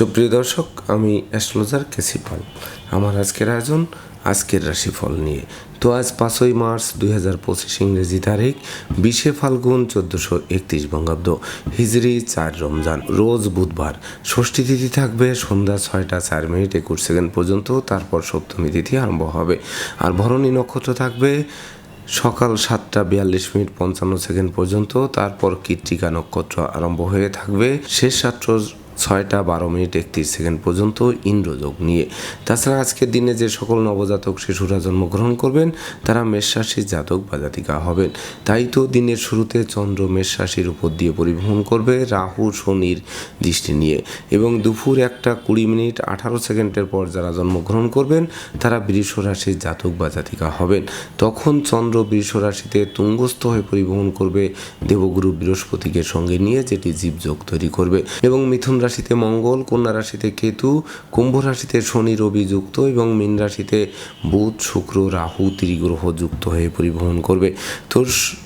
সুপ্রিয় দর্শক, আমি অ্যাস্ট্রোলজার কেসি পাল আমার আজকের আয়োজন, আজকের রাশিফল নিয়ে। তো আজ পাঁচই মার্চ দুই হাজার পঁচিশ ইংরেজি তারিখ, বিশে ফাল্গুন চোদ্দোশো একত্রিশ বঙ্গাব্দ, হিজরি চার রমজান, রোজ বুধবার। ষষ্ঠী তিথি থাকবে, সন্ধ্যা ছয়টা চার মিনিট একুশ সেকেন্ড পর্যন্ত, তারপর সপ্তমী তিথি আরম্ভ হবে। আর ভরণী নক্ষত্র থাকবে, সকাল সাতটা বিয়াল্লিশ মিনিট পঞ্চান্ন সেকেন্ড পর্যন্ত, তারপর কৃত্তিকা নক্ষত্র আরম্ভ হয়ে থাকবে। শেষ রাত্র ছয়টা বারো মিনিট একত্রিশ সেকেন্ড পর্যন্ত ইন্দ্রযোগ নিয়ে। তাছাড়া আজকের দিনে যে সকল নবজাতক শিশুরা জন্মগ্রহণ করবেন, তারা মেষ রাশির জাতক বা জাতিকা হবেন। তাই তো দিনের শুরুতে চন্দ্র মেষ রাশির উপর দিয়ে পরিভ্রমণ করবে রাহু, শনির দৃষ্টি নিয়ে। এবং দুপুর একটা কুড়ি মিনিট আঠারো সেকেন্ডের পর যারা জন্মগ্রহণ করবেন, তারা বৃষ রাশির জাতক বা জাতিকা হবেন। তখন চন্দ্র বৃষ রাশিতে তুঙ্গস্থ হয়ে পরিবহন করবে দেবগুরু বৃহস্পতিকে সঙ্গে নিয়ে, যেটি জীবযোগ তৈরি করবে। এবং মিথুন রাশিতে মঙ্গল, কন্যা রাশিতে কেতু, কুম্ভ রাশিতে শনি, রবি যুক্ত এবং মীন রাশিতে বুধ, শুক্র, রাহু, ত্রিগ্রহ যুক্ত হয়ে পরিবহন করবে। তো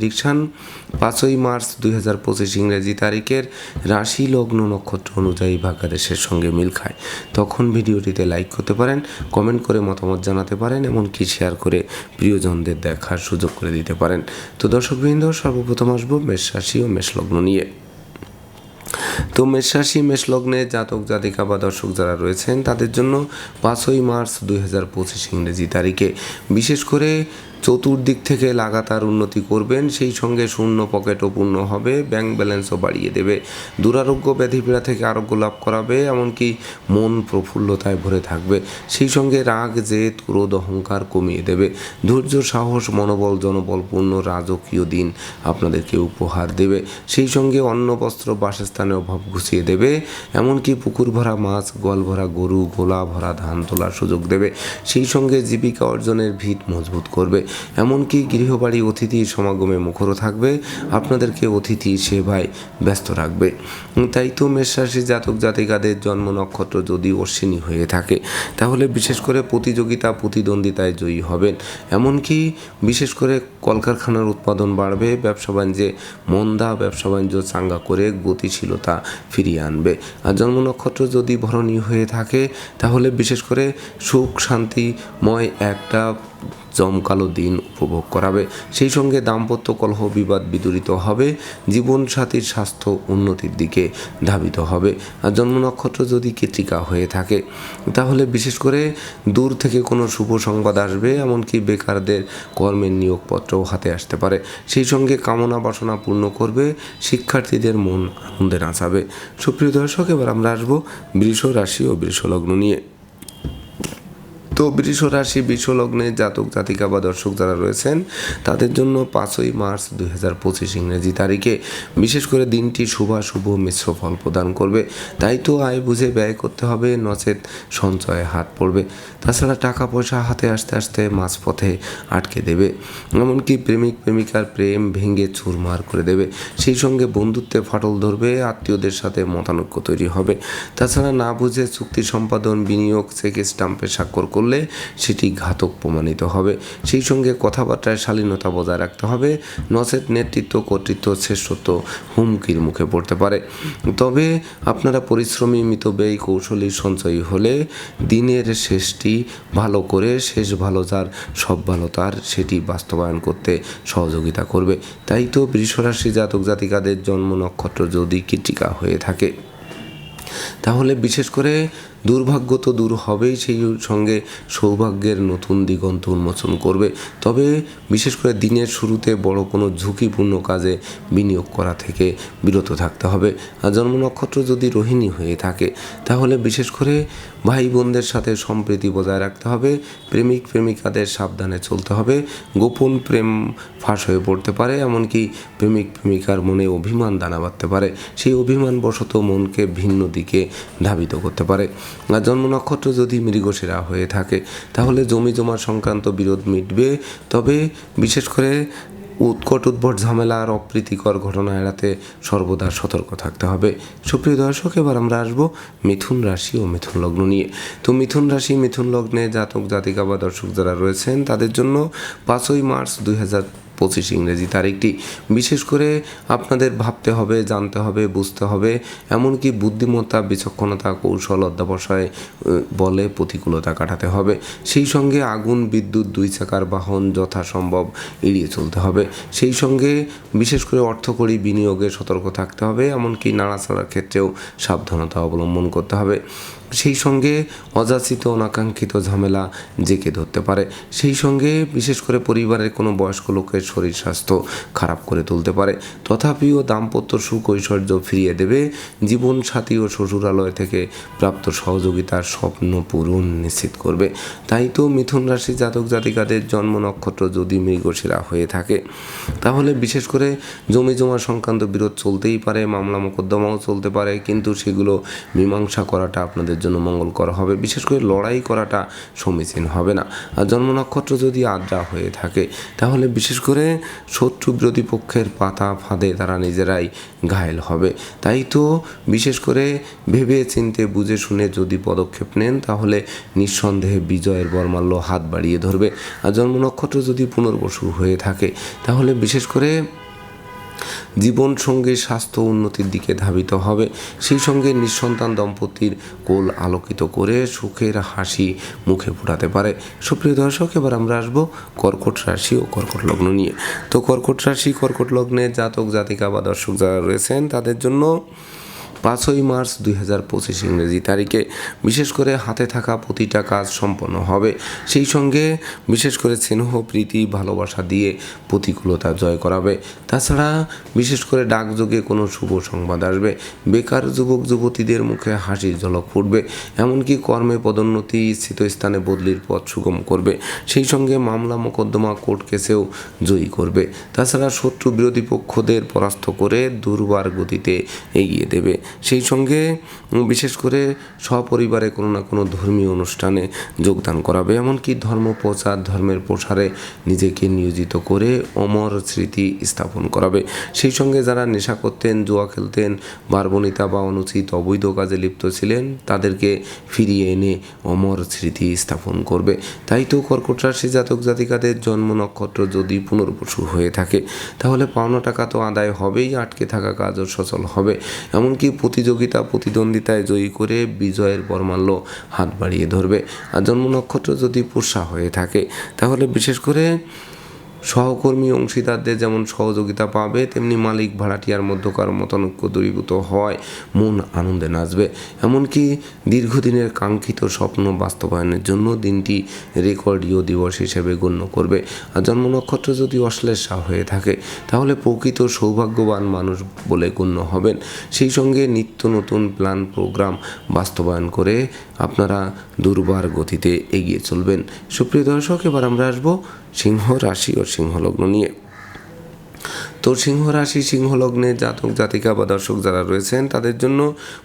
প্রেডিকশান পাঁচই মার্চ দুই হাজার পঁচিশ ইংরেজি তারিখের রাশি লগ্ন নক্ষত্র অনুযায়ী ভাগ্যাদেশের সঙ্গে মিল খায়। তখন ভিডিওটিতে লাইক করতে পারেন কমেন্ট করে মতামত জানাতে পারেন, এমনকি শেয়ার করে প্রিয়জনদের দেখার সুযোগ করে দিতে পারেন। তো দর্শকবৃন্দ, সর্বপ্রথম আসব মেষ রাশি ও মেষ লগ্ন নিয়ে। তো মেষরাশি মেষলগ্নে জাতক, জাতিকা বা দর্শক যারা রয়েছেন, তাদের জন্য পাঁচই মার্চ দুই হাজার পঁচিশ ইংরেজি তারিখে বিশেষ করে চতুর্দিক থেকে লাগাতার উন্নতি করবেন, সেই সঙ্গে শূন্য পকেটও পূর্ণ হবে ব্যাংক ব্যালেন্সও বাড়িয়ে দেবে। দুরারোগ্য ব্যাধিপীড়া থেকে আরোগ্য লাভ করাবে, এমনকি মন প্রফুল্লতায় ভরে থাকবে। সেই সঙ্গে রাগ, জেদ, ক্রোধ, অহংকার কমিয়ে দেবে। ধৈর্য, সাহস, মনোবল, জনবলপূর্ণ, রাজকীয় দিন আপনাদেরকে উপহার দেবে। সেই সঙ্গে অন্ন, বস্ত্র, বাসস্থানের অভাব ঘুষিয়ে দেবে। এমনকি পুকুর ভরা মাছ, গোয়াল ভরা গরু গোলা ভরা ধান তোলার সুযোগ দেবে। সেই সঙ্গে জীবিকা অর্জনের ভিত মজবুত করবে। এমনকি গৃহবাড়ি অতিথি সমাগমে মুখরও থাকবে, আপনাদেরকে অতিথি সেবায় ব্যস্ত রাখবে। তাই তো মেষরাশি জাতক জাতিকাদের জন্ম নক্ষত্র যদি অশ্বিনী হয়ে থাকে, তাহলে বিশেষ করে প্রতিযোগিতা, প্রতিদ্বন্দ্বিতায় জয়ী হবেন। এমনকি বিশেষ করে কলকারখানার উৎপাদন বাড়বে, ব্যবসা বাণিজ্যে মন্দা, ব্যবসা বাণিজ্য চাঙ্গা করে গতিশীলতা ফিরিয়ে আনবে। আর জন্ম নক্ষত্র যদি ভরণী হয়ে থাকে, তাহলে বিশেষ করে সুখ শান্তিময় একটা জমকালো দিন উপভোগ করাবে। সেই সঙ্গে দাম্পত্য কলহ বিবাদ বিদূরিত হবে, জীবনসাথীর স্বাস্থ্য উন্নতির দিকে ধাবিত হবে। আর জন্ম নক্ষত্র যদি কৃতিকা হয়ে থাকে, তাহলে বিশেষ করে দূর থেকে কোনো শুভ সংবাদ আসবে, এমনকি বেকারদের কর্মের নিয়োগপত্রও হাতে আসতে পারে। সেই সঙ্গে কামনা বাসনা পূর্ণ করবে, শিক্ষার্থীদের মন আনন্দে নাচাবে। সুপ্রিয় দর্শক, এবার আমরা আসব বৃষ রাশি ও বৃষ লগ্ন নিয়ে। তো বৃষ রাশি বিশ্বলগ্নে জাতক, জাতিকা বা দর্শক যারা রয়েছেন, তাদের জন্য পাঁচই মার্চ দুই হাজার পঁচিশ ইংরেজি তারিখে বিশেষ করে দিনটি শুভাশুভ মিশ্র ফল প্রদান করবে। তাই তো আয় বুঝে ব্যয় করতে হবে, নচেত সঞ্চয়ে হাত পড়বে। তাছাড়া টাকা পয়সা হাতে আসতে আসতে মাঝপথে আটকে দেবে। এমনকি প্রেমিক, প্রেমিকার প্রেম ভেঙে চুরমার করে দেবে। সেই সঙ্গে বন্ধুত্বে ফাটল ধরবে, আত্মীয়দের সাথে মতানৈক্য তৈরি হবে। তাছাড়া না বুঝে চুক্তি সম্পাদন, বিনিয়োগ, চেক স্টাম্পে স্বাক্ষর করলে সেটি ঘাতক প্রমাণিত হবে। সেই সঙ্গে কথাবার্তায় শালীনতা বজায় রাখতে হবে। নচেত নেতৃত্ব, কর্তৃত্ব, শ্রেষ্ঠত্ব হুমকির মুখে পড়তে পারে। তবে আপনারা পরিশ্রমী মিতব্যয়ী কৌশলী সঞ্চয়ী হলে দিনের শেষটি ভালো করে, শেষ ভালো যার সব ভালো তার সেটি বাস্তবায়ন করতে সহযোগিতা করবে। তাই তো বৃষরাশি জাতক জাতিকাদের জন্ম নক্ষত্র যদি কৃতিকা হয়ে থাকে। তাহলে বিশেষ করে দুর্ভাগ্য তো দূর হবেই সেই সঙ্গে সৌভাগ্যের নতুন দিগন্ত উন্মোচন করবে। তবে বিশেষ করে দিনের শুরুতে বড় কোনো ঝুঁকিপূর্ণ কাজে বিনিয়োগ করা থেকে বিরত থাকতে হবে। আর জন্ম নক্ষত্র যদি রোহিণী হয়ে থাকে, তাহলে বিশেষ করে ভাই বোনদের সাথে সম্প্রীতি বজায় রাখতে হবে, প্রেমিক প্রেমিকাদের সাবধানে চলতে হবে, গোপন প্রেম ফাঁস হয়ে পড়তে পারে, এমনকি প্রেমিক প্রেমিকার মনে অভিমান দানা বাঁধতে পারে। সেই অভিমান বশত মনকে ভিন্ন দিকে ধাবিত করতে পারে। জন্ম নক্ষত্র যদি মৃগশিরা হয়ে থাকে, তাহলে জমি জমা সংক্রান্ত বিরোধ মিটবে। তবে বিশেষ করে উৎকট উদ্ভট ঝামেলা আর অপ্রীতিকর ঘটনা এড়াতে সর্বদা সতর্ক থাকতে হবে। সুপ্রিয় দর্শক, এবার আমরা আসব মিথুন রাশি ও মিথুন লগ্ন নিয়ে। তো মিথুন রাশি, মিথুন লগ্নে জাতক, জাতিকা বা দর্শক যারা রয়েছেন, তাদের জন্য পাঁচই মার্চ দুই হাজার পঁচিশ ইংরেজি তারিখটি বিশেষ করে আপনাদের ভাবতে হবে, জানতে হবে, বুঝতে হবে। এমনকি বুদ্ধিমত্তা, বিচক্ষণতা, কৌশল অধ্যাবসায় বলে প্রতিকূলতা কাটাতে হবে। সেই সঙ্গে আগুন, বিদ্যুৎ, দুই চাকার বাহন যথাসম্ভব এড়িয়ে চলতে হবে। সেই সঙ্গে বিশেষ করে অর্থকরী বিনিয়োগে সতর্ক থাকতে হবে, এমনকি নাড়াচাড়ার ক্ষেত্রেও সাবধানতা অবলম্বন করতে হবে। সেই সঙ্গে অযাচিত অনাকাঙ্ক্ষিত ঝামেলা জেঁকে ধরতে পারে। সেই সঙ্গে বিশেষ করে পরিবারের কোনো বয়স্ক লোকের শরীর স্বাস্থ্য খারাপ করে তুলতে পারে। তথাপিও দাম্পত্য সুখ ঐশ্বর্য ফিরিয়ে দেবে জীবন সাথী ও শ্বশুরালয় থেকে প্রাপ্ত সহযোগিতার স্বপ্ন পূরণ নিশ্চিত করবে। তাই তো মিথুন রাশি জাতক জাতিকাদের জন্ম নক্ষত্র যদি মৃগশিরা হয়ে থাকে, তাহলে বিশেষ করে জমি জমা সংক্রান্ত বিরোধ চলতেই পারে, মামলা মোকদ্দমাও চলতে পারে, কিন্তু সেগুলো মীমাংসা করাটা আপনাদের জন্য মঙ্গলকর হবে। বিশেষ করে লড়াই করাটা সমীচীন হবে না। আর জন্ম নক্ষত্র যদি আদ্রা হয়ে থাকে, তাহলে বিশেষ করে শত্রু বিরোধী পক্ষের পাতা ফাঁদে তারা নিজেরাই ঘায়েল হবে। তাই তো বিশেষ করে ভেবে চিনতে বুঝে শুনে যদি পদক্ষেপ নেন, তাহলে নিঃসন্দেহে বিজয়ের বর্মাল্য হাত বাড়িয়ে ধরবে। আর জন্ম নক্ষত্র যদি পুনর্বসু হয়ে থাকে, তাহলে বিশেষ করে জীবন সঙ্গে স্বাস্থ্য উন্নতির দিকে ধাবিত হবে। সেই সঙ্গে নিঃসন্তান দম্পতির কোল আলোকিত করে সুখের হাসি মুখে ফোটাতে পারে। সুপ্রিয় দর্শক, এবার আমরা আসব কর্কট রাশি ও কর্কট লগ্ন নিয়ে। তো কর্কট রাশি, কর্কট লগ্নে জাতক, জাতিকা বা দর্শক যারা রয়েছেন, তাদের জন্য পাঁচই মার্চ দুই হাজার পঁচিশ ইংরেজি তারিখে বিশেষ করে হাতে থাকা প্রতিটা কাজ সম্পন্ন হবে। সেই সঙ্গে বিশেষ করে স্নেহ, প্রীতি, ভালোবাসা দিয়ে প্রতিকূলতা জয় করাবে। তাছাড়া বিশেষ করে ডাকযোগে কোনো শুভ সংবাদ আসবে। বেকার যুবক, যুবতীদের মুখে হাসির ঝলক ফুটবে। এমনকি কর্মে পদোন্নতি ইচ্ছিত স্থানে বদলির পথ সুগম করবে। সেই সঙ্গে মামলা মোকদ্দমা কোর্ট কেসেও জয়ী করবে। তাছাড়া শত্রু বিরোধী পক্ষদের পরাস্ত করে দুর্বার গতিতে এগিয়ে দেবে। সেই সঙ্গে বিশেষ করে সপরিবারে কোনো না কোনো ধর্মীয় অনুষ্ঠানে যোগদান করাবে। এমনকি ধর্ম প্রচার, ধর্মের প্রসারে নিজেকে নিয়োজিত করে অমর স্মৃতি স্থাপন করাবে। সেই সঙ্গে যারা নেশা করতেন, জুয়া খেলতেন, বারবনিতা বা অনুচিত অবৈধ কাজে লিপ্ত ছিলেন, তাদেরকে ফিরিয়ে এনে অমর স্মৃতি স্থাপন করবে। তাই তো কর্কট রাশি জাতক জাতিকাদের জন্ম নক্ষত্র যদি পুনর্বসু হয়ে থাকে, তাহলে পাওনা টাকা তো আদায় হবেই, আটকে থাকা কাজও সচল হবে। এমনকি প্রতিযোগিতা, প্রতিদ্বন্দ্বিতায় জয়ী করে বিজয়ের বর্মাল্য হাত বাড়িয়ে ধরবে। আর জন্ম নক্ষত্র যদি পোষা হয়ে থাকে, তাহলে বিশেষ করে সহকর্মী অংশীদারদের যেমন সহযোগিতা পাবে, তেমনি মালিক, ভাড়াটিয়ার মধ্যকার মতানৈক্য দূরীভূত হয় মন আনন্দে নাচবে। এমনকি দীর্ঘদিনের কাঙ্ক্ষিত স্বপ্ন বাস্তবায়নের জন্য দিনটি রেকর্ডীয় দিবস হিসেবে গণ্য করবে। আর জন্ম নক্ষত্র যদি অশ্লেষা হয়ে থাকে, তাহলে প্রকৃত সৌভাগ্যবান মানুষ বলে গণ্য হবেন। সেই সঙ্গে নিত্য নতুন প্ল্যান, প্রোগ্রাম বাস্তবায়ন করে আপনারা দুর্বার গতিতে এগিয়ে চলবেন। সুপ্রিয় দর্শক, এবার আমরা আসব সিংহ রাশি ও সিংহ লগ্ন নিয়ে। তো সিংহ রাশি সিংহ লগ্নে জাতক, জাতিকা বা দর্শক যারা রয়েছেন, তাদের জন্য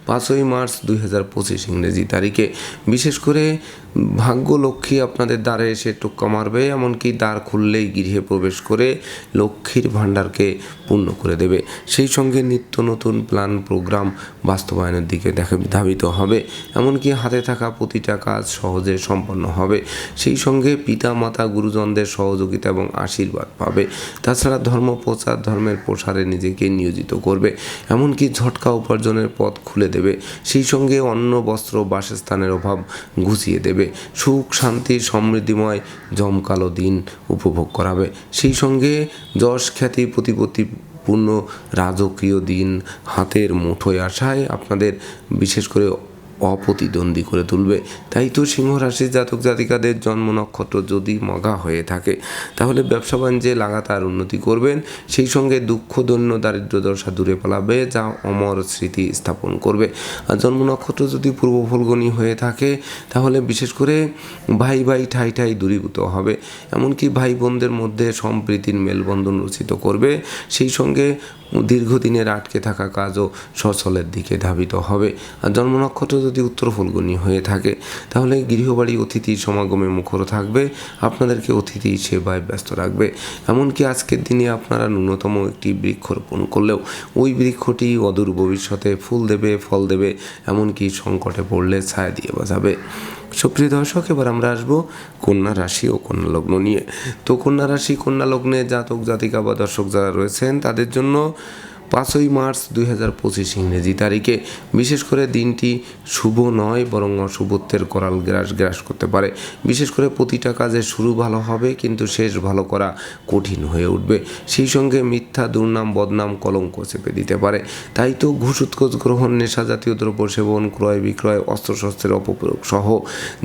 পাঁচই মার্চ দুই হাজার পঁচিশ ইংরেজি তারিখে। বিশেষ করে ভাগ্য লক্ষ্মী আপনাদের দ্বারে এসে টোক্কা মারবে, এমনকি দ্বার খুললেই গৃহে প্রবেশ করে লক্ষ্মীর ভাণ্ডারকে পূর্ণ করে দেবে। সেই সঙ্গে নিত্য নতুন প্ল্যান, প্রোগ্রাম বাস্তবায়নের দিকে দেখা, ধাবিত হবে। এমনকি হাতে থাকা প্রতিটা কাজ সহজে সম্পন্ন হবে। সেই সঙ্গে পিতা মাতা গুরুজনদের সহযোগিতা এবং আশীর্বাদ পাবে। তাছাড়া ধর্ম প্রচার ধর্মের প্রসারে নিজেকে নিয়োজিত করবে, এমনকি ঝটকা উপার্জনের পথ খুলে দেবে। সেই সঙ্গে অন্ন, বস্ত্র, বাসস্থানের অভাব ঘুচিয়ে দেবে। সুখ, শান্তি, সমৃদ্ধিময় জমকালো দিন উপভোগ করাবে। সেই সঙ্গে যশ, খ্যাতি প্রতিপত্তি পূর্ণ রাজকীয় দিন হাতের মুঠোয় আসায় আপনাদের, বিশেষ করে অপ্রতিদ্বন্দ্বী করে তুলবে। তাই তো সিংহ রাশির জাতক জাতিকাদের জন্ম নক্ষত্র যদি মগা হয়ে থাকে, তাহলে ব্যবসা বাণিজ্যে লাগাতার উন্নতি করবেন। সেই সঙ্গে দুঃখ দৈন্য দারিদ্র দশা দূরে পালাবে, যা অমর স্মৃতি স্থাপন করবে। আর জন্ম নক্ষত্র যদি পূর্ব ফলগণী হয়ে থাকে, তাহলে বিশেষ করে ভাই ভাই ঠাই ঠাই দূরীভূত হবে। এমনকি ভাই বোনদের মধ্যে সম্প্রীতির মেলবন্ধন রচিত করবে। সেই সঙ্গে দীর্ঘদিনের আটকে থাকা কাজও সচলের দিকে ধাবিত হবে। আর জন্ম নক্ষত্র যদি উত্তর ফলগুনি হয়ে থাকে, তাহলে গৃহবাড়ি অতিথির সমাগমে মুখর থাকবে, আপনাদেরকে অতিথি সেবায় ব্যস্ত রাখবে। এমনকি আজকের দিনে আপনারা ন্যূনতম একটি বৃক্ষ রোপণ করলেও ওই বৃক্ষটি অদূর ভবিষ্যতে ফুল দেবে, ফল দেবে, এমনকি সংকটে পড়লে ছায়া দিয়ে বাজাবে সুপ্রিয় দর্শক, এবার আমরা আসব কন্যা রাশি ও কন্যা লগ্ন নিয়ে। তো কন্যা রাশি, কন্যা লগ্নে জাতক, জাতিকা বা দর্শক যারা রয়েছেন, তাদের জন্য পাঁচই মার্চ দুই হাজার পঁচিশ ইংরেজি তারিখে। বিশেষ করে দিনটি শুভ নয়, বরং অশুভত্বের করাল গ্রাস গ্রাস করতে পারে। বিশেষ করে প্রতিটা কাজে শুরু ভালো হবে, কিন্তু শেষ ভালো করা কঠিন হয়ে উঠবে। সেই সঙ্গে মিথ্যা, দুর্নাম, বদনাম, কলঙ্ক চেপে দিতে পারে। তাই তো ঘুষ উৎকোচ গ্রহণ নেশা জাতীয় দ্রব্য সেবন, ক্রয় বিক্রয়, অস্ত্রশস্ত্রের অপপ্রয়োগ সহ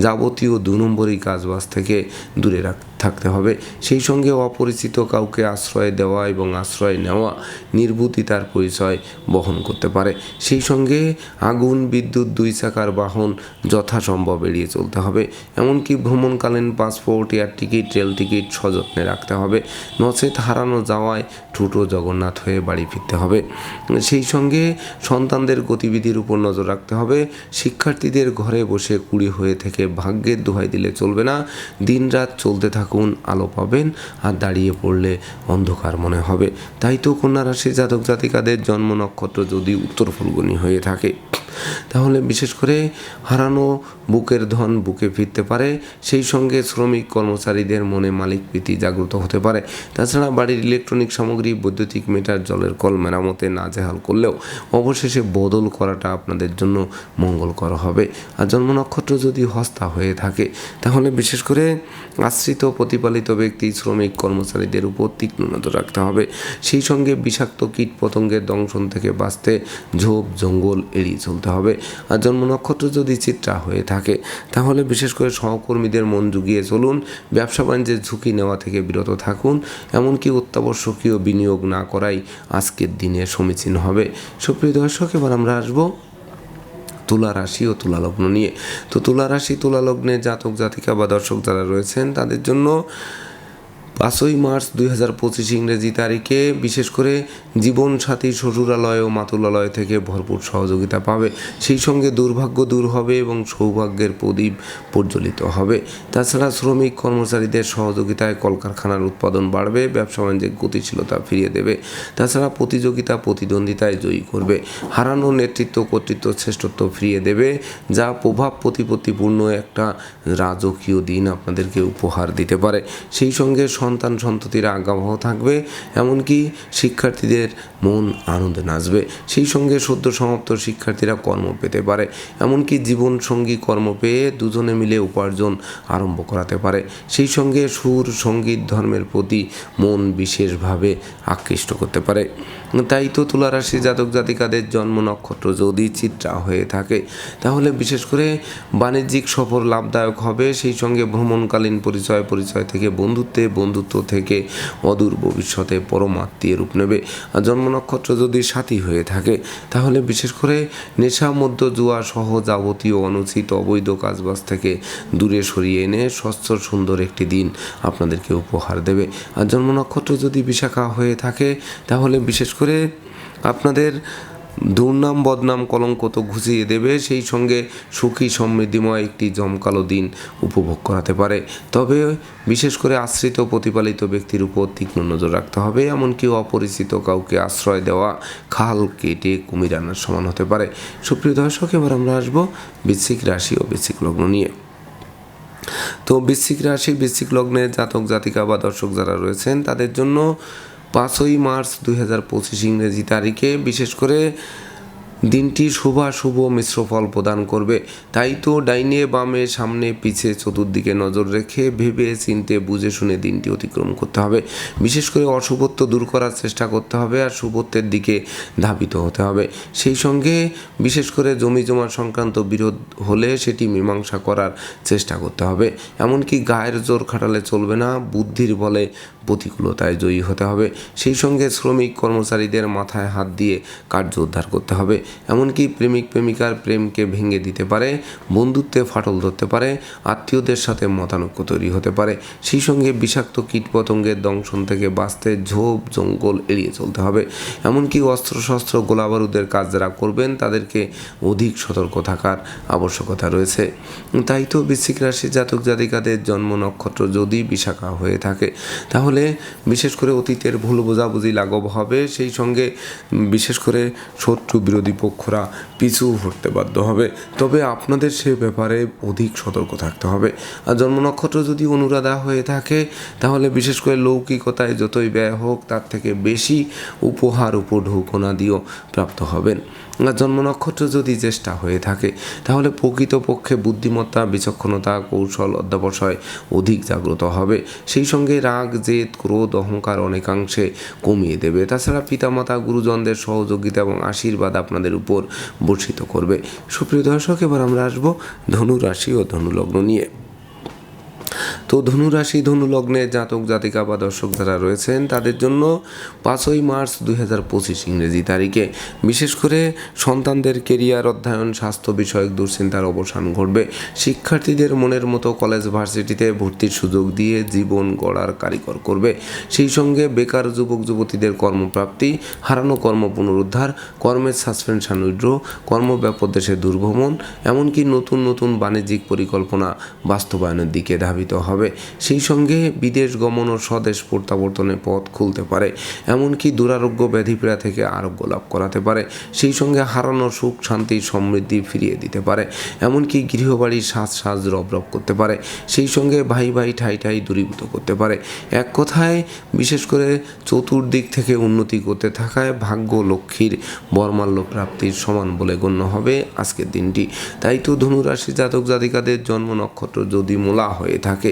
যাবতীয় দু নম্বরই কাজবাজ থেকে দূরে রাখ থাকতে হবে। সেই সঙ্গে অপরিচিত কাউকে আশ্রয় দেওয়া এবং আশ্রয় নেওয়া নির্বুদ্ধিতার পরিচয় বহন করতে পারে। সেই সঙ্গে আগুন, বিদ্যুৎ, দুই চাকার বাহন যথাসম্ভব এড়িয়ে চলতে হবে। এমনকি ভ্রমণকালীন passport, air ticket, rail ticket সযত্নে রাখতে হবে। নচেত হারানো যাওয়ায় ঠুটো জগন্নাথ হয়ে বাড়ি ফিরতে হবে। সেই সঙ্গে সন্তানদের গতিবিধির উপর নজর রাখতে হবে। শিক্ষার্থীদের ঘরে বসে কুড়ি হয়ে থেকে ভাগ্যের দোহাই দিলে চলবে না। দিনরাত চলতে থাকুন আলো পাবেন আর দাঁড়িয়ে পড়লে অন্ধকার মনে হবে। তাই তো কন্যা রাশির জাতক জাতিকাদের জন্ম নক্ষত্র যদি উত্তর ফলগুনি হয়ে থাকে, তাহলে বিশেষ করে হারানো বুকের ধন বুকে ফিরতে পারে, সেই সঙ্গে শ্রমিক কর্মচারীদের মনে মালিক প্রীতি জাগ্রত হতে পারে। তাছাড়া বাড়ির ইলেকট্রনিক সামগ্রী, বৈদ্যুতিক মিটার, জলের কল, মেরামতে নাজেহাল করলেও অবশেষে বদল করাটা আপনাদের জন্য মঙ্গলকর হবে। আর জন্ম নক্ষত্র যদি হস্তা হয়ে থাকে, তাহলে বিশেষ করে আশ্রিত প্রতিপালিত ব্যক্তি, শ্রমিক, কর্মচারীদের উপর তীক্ষ্ণ নজর রাখতে হবে। সেই সঙ্গে বিষাক্ত কীট পতঙ্গের দংশন থেকে বাঁচতে ঝোপ, জঙ্গল এড়িয়ে চলতে হবে। আর জন্ম নক্ষত্র যদি চিত্রা হয়ে থাকে, তাহলে বিশেষ করে সহকর্মীদের মন জুগিয়ে চলুন, ব্যবসা বাণিজ্যের ঝুঁকি নেওয়া থেকে বিরত থাকুন। এমনকি অত্যাবশ্যকীয় বিনিয়োগ না করাই আজকের দিনে সমীচীন হবে। সুপ্রিয় দর্শক, এবার আমরা আসব তুলা রাশি ও তুলা লগ্ন নিয়ে। তো তুলা রাশি, তুলা লগ্নে জাতক জাতিকা বা দর্শক যারা রয়েছেন, তাদের জন্য পাঁচই মার্চ দুই হাজার পঁচিশ ইংরেজি তারিখে বিশেষ করে জীবনসাথী শ্বশুরালয় ও মাতুলালয় থেকে ভরপুর সহযোগিতা পাবে। সেই সঙ্গে দুর্ভাগ্য দূর হবে এবং সৌভাগ্যের প্রদীপ প্রজ্বলিত হবে। তাছাড়া শ্রমিক কর্মচারীদের সহযোগিতায় কলকারখানার উৎপাদন বাড়বে, ব্যবসা বাণিজ্যের গতিশীলতা ফিরিয়ে দেবে। তাছাড়া প্রতিযোগিতা প্রতিদ্বন্দ্বিতায় জয়ী করবে। হারানো নেতৃত্ব কর্তৃত্ব শ্রেষ্ঠত্ব ফিরিয়ে দেবে, যা প্রভাব প্রতিপত্তিপূর্ণ একটা রাজকীয় দিন আপনাদেরকে উপহার দিতে পারে। সেই সঙ্গে সন্তান সন্ততিরা আজ্ঞাবহ থাকবে, এমনকি শিক্ষার্থীদের মন আনন্দে নাচবে। সেই সঙ্গে সদ্য সমাপ্ত শিক্ষার্থীরা কর্ম পেতে পারে, এমনকি জীবন সঙ্গী কর্ম পেয়ে দুজনে মিলে উপার্জন আরম্ভ করাতে পারে। সেই সঙ্গে সুর, সংগীত, ধর্মের প্রতি মন বিশেষভাবে আকৃষ্ট করতে পারে। তাই তো তুলারাশি জাতক জাতিকাদের জন্ম নক্ষত্র যদি চিত্রা হয়ে থাকে, তাহলে বিশেষ করে বাণিজ্যিক সফর লাভদায়ক হবে। সেই সঙ্গে ভ্রমণকালীন পরিচয় পরিচয় থেকে বন্ধুত্বে বন্ধুত্ব থেকে অদূর ভবিষ্যতে পরমাত্মীয় রূপ নেবে। আর জন্ম নক্ষত্র যদি সাথী হয়ে থাকে, তাহলে বিশেষ করে নেশা মধ্য জুয়া সহ যাবতীয় অনুচিত অবৈধ কাজবাজ থেকে দূরে সরিয়ে এনে স্বচ্ছ সুন্দর একটি দিন আপনাদেরকে উপহার দেবে। আর জন্ম নক্ষত্র যদি বিশাখা হয়ে থাকে, তাহলে বিশেষ করে আপনাদের দুর্নাম, বদনাম, কলঙ্ক তো ঘুষিয়ে দেবে, সেই সঙ্গে সুখী, সমৃদ্ধিময় একটি জমকালো দিন উপভোগ করাতে পারে। তবে বিশেষ করে আশ্রিত, প্রতিপালিত ব্যক্তির উপর তীক্ষ্ণ নজর রাখতে হবে। এমনকি অপরিচিত কাউকে আশ্রয় দেওয়া, খাল কেটে কুমির আনার সমান হতে পারে। সুপ্রিয় দর্শক, এবার আমরা আসব বৃশ্চিক রাশি ও বৃশ্চিক লগ্ন নিয়ে। তো বৃশ্চিক রাশি, বৃশ্চিক লগ্নে জাতক, জাতিকা বা দর্শক যারা রয়েছেন, তাদের জন্য পাঁচই মার্চ দুই হাজার পঁচিশ ইংরেজি তারিখে বিশেষ করে দিনটি শুভাশুভ মিশ্র ফল প্রদান করবে। তাই তো ডাইনে বামে সামনে পিছে চতুর্দিকে নজর রেখে ভেবে চিনতে বুঝে শুনে দিনটি অতিক্রম করতে হবে। বিশেষ করে অশুভত্ব দূর করার চেষ্টা করতে হবে আর শুভত্বের দিকে ধাবিত হতে হবে। সেই সঙ্গে বিশেষ করে জমি জমা সংক্রান্ত বিরোধ হলে সেটি মীমাংসা করার চেষ্টা করতে হবে। এমনকি গায়ের জোর খাটালে চলবে না, বুদ্ধির বলে প্রতিকূলতায় জয়ী হতে হবে। সেই সঙ্গে শ্রমিক কর্মচারীদের মাথায় হাত দিয়ে কার্য উদ্ধার করতে হবে। এমনকি প্রেমিক প্রেমিকার প্রেমকে ভেঙে দিতে পারে, বন্ধুত্বে ফাটল ধরতে পারে, আত্মীয়দের সাথে মতানৈক্য তৈরি হতে পারে। সেই সঙ্গে বিষাক্ত কীটপতঙ্গের দংশন থেকে বাঁচতে ঝোপ, জঙ্গল এড়িয়ে চলতে হবে। এমনকি অস্ত্রশস্ত্র, গোলাবারুদের কাজ যারা করবেন, তাদেরকে অধিক সতর্ক থাকার আবশ্যকতা রয়েছে। তাই তো বৃশ্চিক রাশি জাতক জাতিকাদের জন্ম নক্ষত্র যদি বিশাখা হয়ে থাকে, তাহলে বিশেষ করে অতীতের ভুল বোঝাবুঝি লাঘব হবে। সেই সঙ্গে বিশেষ করে শত্রু বিরোধী পক্ষরা পিছু হটতে বাধ্য হবে। তবে আপনাদের সে ব্যাপারে অধিক সতর্ক থাকতে হবে। আর জন্ম নক্ষত্র যদি অনুরাধা হয়ে থাকে, তাহলে বিশেষ করে লৌকিকতায় যতই ব্যয় হোক, তার থেকে বেশি উপহার উপঢৌকনা দিয়েও প্রাপ্ত হবেন। জন্ম নক্ষত্র যদি চেষ্টা হয়ে থাকে, তাহলে প্রকৃতপক্ষে বুদ্ধিমত্তা, বিচক্ষণতা, কৌশল, অধ্যাবসায় অধিক জাগ্রত হবে। সেই সঙ্গে রাগ, জেদ, ক্রোধ, অহংকার অনেকাংশে কমিয়ে দেবে। তাছাড়া পিতামাতা, গুরুজনদের সহযোগিতা এবং আশীর্বাদ আপনাদের উপর বর্ষিত করবে। সুপ্রিয় দর্শক, এবার আমরা আসব ধনু রাশি ও ধনু লগ্ন নিয়ে। তো ধনুরাশি ধনু লগ্নে জাতক, জাতিকা বা দর্শক যারা রয়েছেন, তাদের জন্য পাঁচই মার্চ দুই হাজার পঁচিশ ইংরেজি তারিখে। বিশেষ করে সন্তানদের কেরিয়ার, অধ্যয়ন, স্বাস্থ্য বিষয়ক দুশ্চিন্তার অবসান ঘটবে। শিক্ষার্থীদের মনের মতো কলেজ, ভার্সিটিতে ভর্তির সুযোগ দিয়ে জীবন গড়ার কারিগর করবে। সেই সঙ্গে বেকার যুবক, যুবতীদের কর্মপ্রাপ্তি, হারানো কর্ম পুনরুদ্ধার, কর্মের সাসপেনশন উইড্র কর্মব্যাপদেশে দুর্ভ্রমণ এমনকি নতুন নতুন বাণিজ্যিক পরিকল্পনা বাস্তবায়নের দিকে ধাবিত হবে। সেই সঙ্গে বিদেশ গমন ও স্বদেশ প্রত্যাবর্তনের পথ খুলতে পারে, এমনকি দুরারোগ্য ব্যাধিপীড়া থেকে আরোগ্য লাভ করাতে পারে, সেই সঙ্গে হারানো সুখ, শান্তি, সমৃদ্ধি ফিরিয়ে দিতে পারে, এমনকি গৃহবাড়ির সাজ সাজ রব রব করতে পারে, সেই সঙ্গে ভাই ভাই ঠাই ঠাই দূরীভূত করতে পারে। এক কথায়, বিশেষ করে চতুর্দিক থেকে উন্নতি করতে থাকায় ভাগ্য লক্ষ্মীর বর্মাল্য প্রাপ্তির সমান বলে গণ্য হবে আজকের দিনটি। তাই তো ধনুরাশি জাতক জাতিকাদের জন্ম নক্ষত্র যদি মোলা হয়ে থাকে।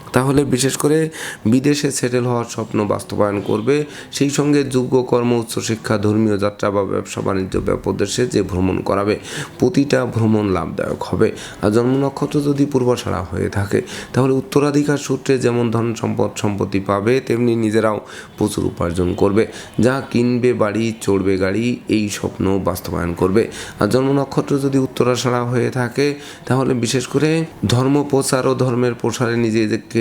তাহলে বিশেষ করে বিদেশে সেটেল হওয়ার স্বপ্ন বাস্তবায়ন করবে। সেই সঙ্গে যোগ্য কর্ম উচ্চশিক্ষা ধর্মীয় যাত্রা বা ব্যবসা বাণিজ্য ব্যাপদেশে যে ভ্রমণ করাবে, প্রতিটা ভ্রমণ লাভদায়ক হবে। আর জন্ম নক্ষত্র যদি পূর্বসারা হয়ে থাকে, তাহলে উত্তরাধিকার সূত্রে যেমন ধন সম্পদ, সম্পত্তি পাবে, তেমনি নিজেরাও প্রচুর উপার্জন করবে। যা কিনবে বাড়ি, চড়বে গাড়ি, এই স্বপ্ন বাস্তবায়ন করবে। আর জন্ম নক্ষত্র যদি উত্তরাসারা হয়ে থাকে, তাহলে বিশেষ করে ধর্ম প্রচার ও ধর্মের প্রসারে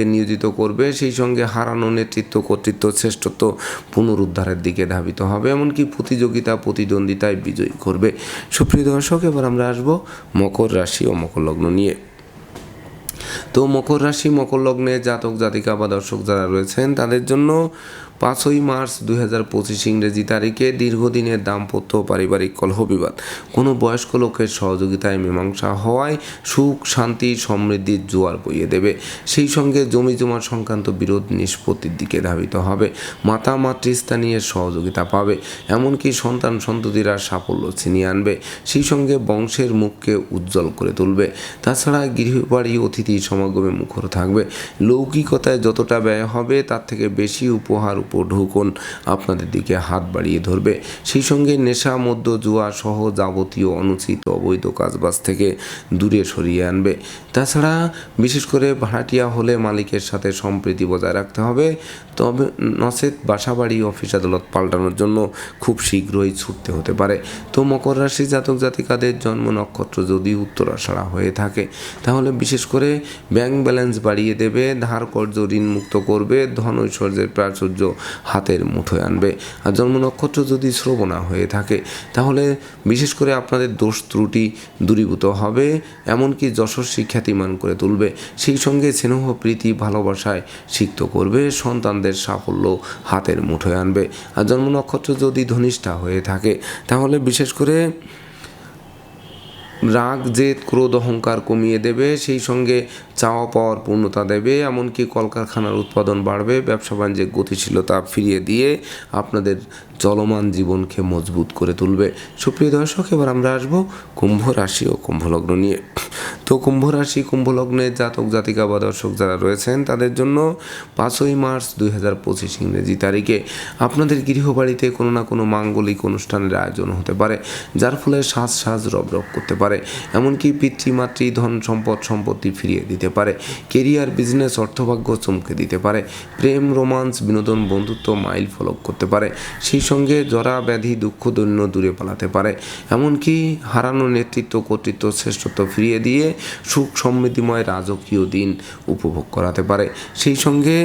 নিজেদেরকে নিয়োজিত করবে, সেই সঙ্গে হারানো নেতৃত্ব, কর্তৃত্ব, শ্রেষ্ঠত্ব পুনরুদ্ধারের দিকে ধাবিত হবে। এমনকি প্রতিযোগিতা, প্রতিদ্বন্দ্বিতায় বিজয়ী করবে। সুপ্রিয় দর্শক, এবার আমরা আসব মকর রাশি ও মকর লগ্ন নিয়ে। তো মকর রাশি, মকর লগ্নে জাতক জাতিকা বা দর্শক যারা রয়েছেন, তাদের জন্য পাঁচই মার্চ দুই হাজার পঁচিশ ইংরেজি তারিখে দীর্ঘদিনের দাম্পত্য পারিবারিক কলহ বিবাদ কোনো বয়স্ক লোকের সহযোগিতায় মীমাংসা হওয়ায় সুখ, শান্তি সমৃদ্ধির জোয়ার বইয়ে দেবে। সেই সঙ্গে জমি জমা সংক্রান্ত বিরোধ নিষ্পত্তির দিকে ধাবিত হবে। মাতা, মাতৃস্থানীয় সহযোগিতা পাবে। এমনকি সন্তান সন্ততিরা সাফল্য ছিনিয়ে আনবে। সেই সঙ্গে বংশের মুখকে উজ্জ্বল করে তুলবে। তাছাড়া গৃহবাড়ি অতিথি সমাগমে মুখর থাকবে। লৌকিকতায় যতটা ব্যয় হবে, তার থেকে বেশি উপহার উপঢৌকন আপনাদের দিকে হাত বাড়িয়ে ধরবে। সেই সঙ্গে নেশা মধ্য জুয়া সহ যাবতীয় অনুচিত অবৈধ কাজবাজ থেকে দূরে সরিয়ে আনবে। তাছাড়া বিশেষ করে ভাড়াটিয়া হলে মালিকের সাথে সম্প্রীতি বজায় রাখতে হবে। তবে নচেত বাসাবাড়ি অফিস আদালত পাল্টানোর জন্য খুব শীঘ্রই ছুটতে হতে পারে। তো মকর রাশি জাতক জাতিকাদের জন্ম নক্ষত্র যদি উত্তরাষাড়া হয়ে থাকে, তাহলে বিশেষ করে ব্যাংক ব্যালেন্স বাড়িয়ে দেবে, ধার কর্য ঋণ মুক্ত করবে, ধন ঐশ্বর্যের প্রাচুর্য হাতের মুঠোয় আনবে। আর জন্ম নক্ষত্র যদি শ্রবণা হয়ে থাকে, তাহলে বিশেষ করে আপনাদের দোষ ত্রুটি দূরীভূত হবে, এমনকি যশস্বী খ্যাতিমান করে তুলবে। সেই সঙ্গে স্নেহ, প্রীতি, ভালোবাসায় সিক্ত করবে, সন্তানদের সাফল্য হাতের মুঠোয় আনবে। আর জন্ম নক্ষত্র যদি ধনিষ্ঠা হয়ে থাকে, তাহলে বিশেষ করে রাগ, জেদ, ক্রোধ, অহংকার কমিয়ে দেবে, সেই সঙ্গে চাওয়া পাওয়ার পূর্ণতা দেবে, এমনকি কলকারখানার উৎপাদন বাড়বে, ব্যবসা বাণিজ্যের গতিশীলতা ফিরিয়ে দিয়ে আপনাদের চলমান জীবনকে মজবুত করে তুলবে। সুপ্রিয় দর্শক, এবার আমরা আসব কুম্ভ রাশি ও কুম্ভলগ্ন নিয়ে। তো কুম্ভ রাশি কুম্ভলগ্নের জাতক, জাতিকা বা দর্শক যারা রয়েছেন, তাদের জন্য পাঁচই মার্চ দুই হাজার পঁচিশ ইংরেজি তারিখে আপনাদের গৃহবাড়িতে কোনো না কোনো মাঙ্গলিক অনুষ্ঠানের আয়োজন হতে পারে, যার ফলে সাজ সাজ রব রব করতে পারে। এমনকি পিতৃমাতৃ ধন সম্পদ, সম্পত্তি ফিরিয়ে দিতে পারে, কেরিয়ার, বিজনেস, অর্থভাগ্য চমকে দিতে পারে, প্রেম, রোমান্স, বিনোদন, বন্ধুত্ব, মাইল ফলক করতে পারে। সেই সঙ্গে জরা ব্যাধি, দুঃখ, দৈন্য দূরে পালাতে পারে। এমনকি হারানো নেতৃত্ব, কর্তৃত্ব, শ্রেষ্ঠত্ব ফিরিয়ে দিয়ে সুখ, সমৃদ্ধিময়, রাজকীয় দিন উপভোগ করাতে পারে। সেই সঙ্গে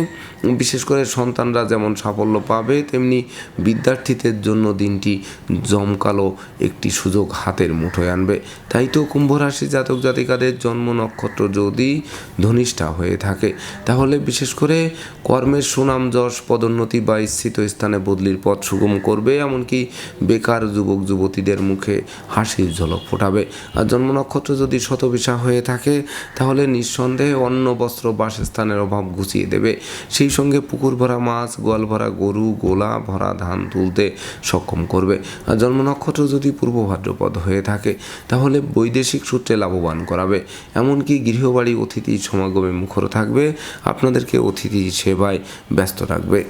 বিশেষ করে সন্তানরা যেমন সাফল্য পাবে, তেমনি বিদ্যার্থীদের জন্য দিনটি জমকালো একটি সুযোগ হাতের মুঠোয় আনবে। তাই তো কুম্ভ রাশি জাতক জাতিকাদের জন্ম নক্ষত্র যদি ধনিষ্ঠা হয়ে থাকে, তাহলে বিশেষ করে কর্মের সুনাম, যশ, পদোন্নতি বা স্থিত স্থানে বদলির পথ সুগম করবে, এমনকি বেকার যুবক, যুবতীদের মুখে হাসির ঝলক ফোটাবে। আর জন্ম নক্ষত্র যদি শতবিশা হয়ে থাকে, তাহলে নিঃসন্দেহে অন্ন, বস্ত্র, বাসস্থানের অভাব ঘুচিয়ে দেবে। সেই সঙ্গে পুকুর ভরা মাছ, গোয়াল ভরা গরু, গোলা ভরা ধান তুলতে সক্ষম করবে। আর জন্ম নক্ষত্র যদি পূর্ব ভাদ্রপদ হয়ে থাকে, তাহলে বৈদেশিক সূত্রে লাভবান করাবে। এমনকি গৃহবাড়ি অতিথি সমাগমে মুখর থাকবে। আপনাদেরকে অতিথি সেবায় ব্যস্ত রাখবে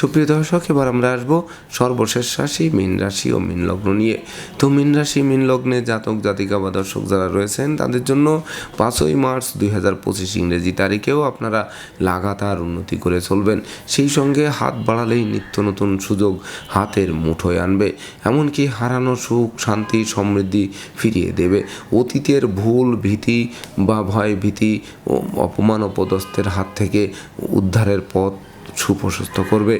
সুপ্রিয় দর্শক, এবার আমরা আসব সর্বশেষ রাশি, মীন রাশি ও মীন লগ্ন নিয়ে। তো মীন রাশি, মীন লগ্নে জাতক, জাতিকা বা দর্শক যারা রয়েছেন, তাদের জন্য পাঁচই মার্চ দুই হাজার পঁচিশ ইংরেজি তারিখেও আপনারা লাগাতার উন্নতি করে চলবেন। সেই সঙ্গে হাত বাড়ালেই নিত্য নতুন সুযোগ হাতের মুঠোয় আনবে, এমনকি হারানো সুখ, শান্তি, সমৃদ্ধি ফিরিয়ে দেবে। অতীতের ভুল, ভীতি বা ভয়, ভীতি ও অপমান ও পদস্থের হাত থেকে উদ্ধারের পথ সুপ্রশস্ত করবে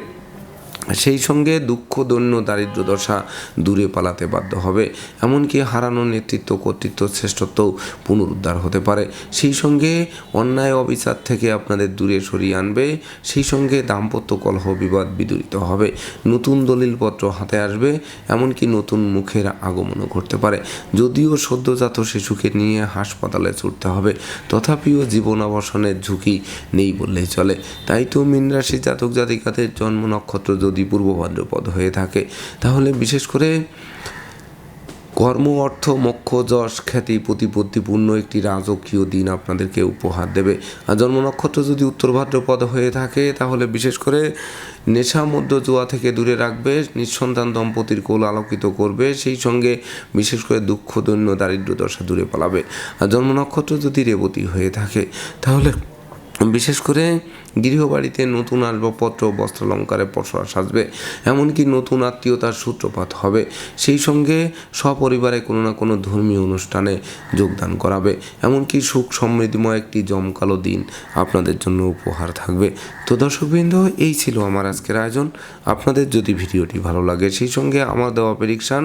সেই সঙ্গে দুঃখ, দৈন্য, দারিদ্র দশা দূরে পালাতে বাধ্য হবে। এমনকি হারানো নেতৃত্ব, কর্তৃত্ব, শ্রেষ্ঠত্বও পুনরুদ্ধার হতে পারে। সেই সঙ্গে অন্যায়, অবিচার থেকে আপনাদের দূরে সরিয়ে আনবে। সেই সঙ্গে দাম্পত্য কলহ, বিবাদ বিদূরিত হবে। নতুন দলিলপত্র হাতে আসবে। এমনকি নতুন মুখের আগমনও ঘটতে পারে। যদিও সদ্যজাত শিশুকে নিয়ে হাসপাতালে ছুটতে হবে, তথাপিও জীবন অবসানের ঝুঁকি নেই বললেই চলে। তাই তো মীন রাশি জাতক জাতিকাদের জন্ম নক্ষত্র যদি পূর্ব ভাদ্রপদ হয়ে থাকে, তাহলে বিশেষ করে কর্ম, অর্থ, মোক্ষ, যশ, খ্যাতি, প্রতিপত্তিপূর্ণ একটি রাজকীয় দিন আপনাদেরকে উপহার দেবে। আর জন্ম নক্ষত্র যদি উত্তর ভাদ্রপদ হয়ে থাকে, তাহলে বিশেষ করে নেশা, মধ্য, জোয়া থেকে দূরে রাখবে, নিঃসন্তান দম্পতির কোল আলোকিত করবে, সেই সঙ্গে বিশেষ করে দুঃখ, দৈন্য, দারিদ্র দশা দূরে পালাবে। আর জন্ম নক্ষত্র যদি রেবতী হয়ে থাকে, তাহলে বিশেষ করে গৃহবাড়িতে নতুন আসবাবপত্র, বস্ত্রালঙ্কারে পসরা সাজবে, এমনকি নতুন আত্মীয়তার সূত্রপাত হবে। সেই সঙ্গে সপরিবারে কোনো না কোনো ধর্মীয় অনুষ্ঠানে যোগদান করাবে। এমনকি সুখ সমৃদ্ধিময় একটি জমকালো দিন আপনাদের জন্য উপহার থাকবে। তো দর্শকবৃন্দ, এই ছিল আমার আজকের আয়োজন। আপনাদের যদি ভিডিওটি ভালো লাগে, সেই সঙ্গে আমার দেওয়া প্রেডিকশান